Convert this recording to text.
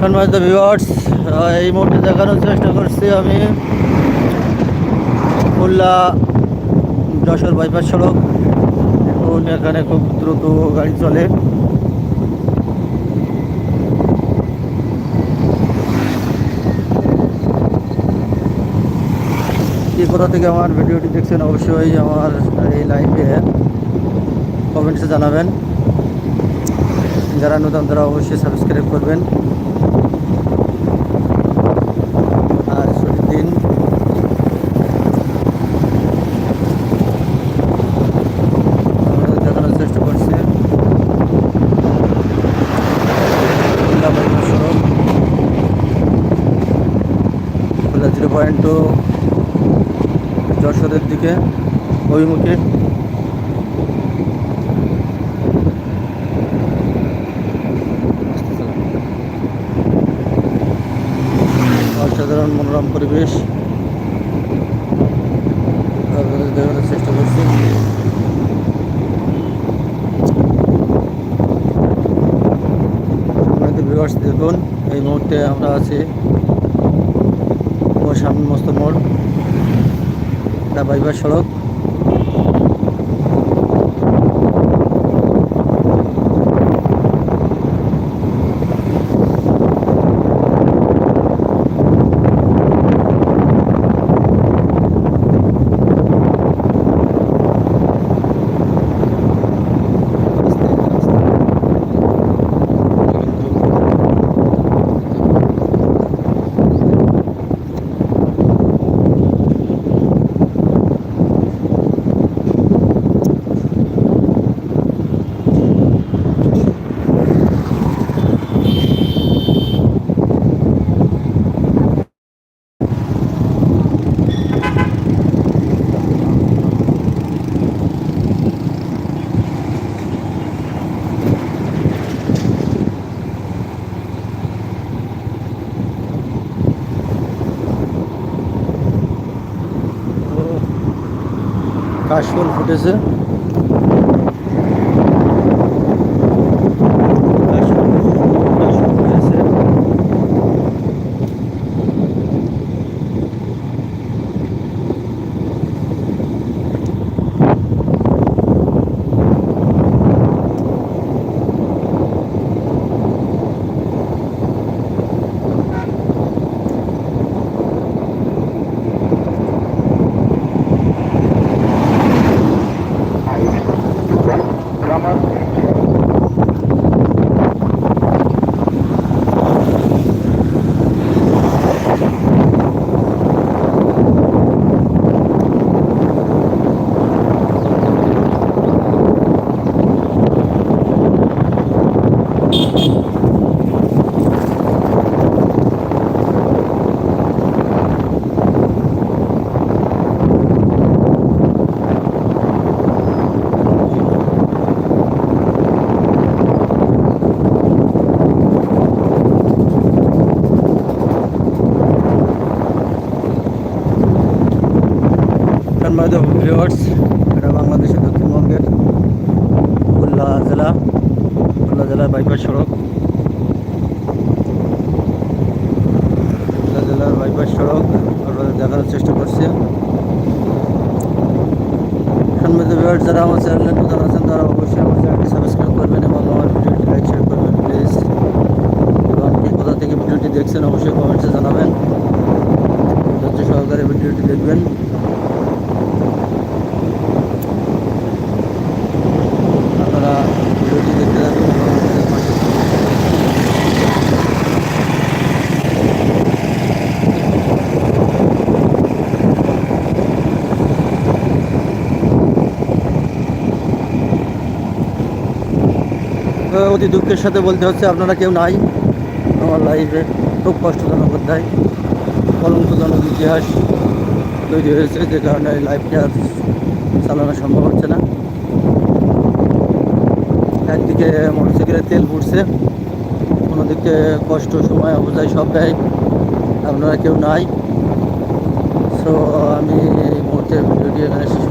সম্মানিত ভিউয়ার্স এই মুহূর্তে দেখানোর চেষ্টা করছি আমি খুলনা যশোর বাইপাস সড়ক। এখন এখানে খুব দ্রুত গাড়ি চলে। কি কোথা থেকে আমার ভিডিওটি দেখছেন অবশ্যই আমার এই লাইভে কমেন্টসে জানাবেন। যারা নতুন তারা অবশ্যই সাবস্ক্রাইব করবেন আর ছুটির দিন আমরা দেখানোর চেষ্টা করছি খুলনা বাইপাস সড়ক খুলনা জিরো পয়েন্ট টু যশোরের দিকে অভিমুখে। অসাধারণ মনোরম পরিবেশ। দেখানোর চেষ্টা করছি। দেখুন, এই মুহূর্তে আমরা আছি সামনে মস্ত মোড়। এটা বাইপাস সড়ক। কাশফুল ফুটেছে কাশফুল কাশফুল ফুটেছে সম্মানিত ভিউয়ার্স এটা বাংলাদেশের দক্ষিণবঙ্গের খুলনা জেলা, খুলনা জেলার বাইপাস সড়ক। খুলনা জেলার বাইপাস সড়ক আপনাদের দেখানোর চেষ্টা করছি। সম্মানিত ভিউয়ার্স যারা আমার চ্যানেলে নতুন আছেন, তারা অবশ্যই আমার চ্যানেলটি সাবস্ক্রাইব করবেন এবং আমার ভিডিওটি লাইক শেয়ার করবেন প্লিজ এবং কোথা থেকে ভিডিওটি দেখছেন, অবশ্যই কমেন্টসে জানাবেন। সহকারে ভিডিওটি দেখবেন। অতি দুঃখের সাথে বলতে হচ্ছে, আপনারা কেউ নাই আমার লাইফে খুব কষ্টজনক অধ্যায়। কলঙ্কজনক ইতিহাস তৈরি হয়েছে যে কারণে লাইফটা আর চালানো সম্ভব হচ্ছে না। একদিকে মোটরসাইকেলে তেল ফুটছে কোনো দিকে কষ্ট, সময় অবস্থায় সব দেয় আপনারা কেউ নাই। সো আমি এই মুহূর্তে ভিডিওটি এখানে শেষ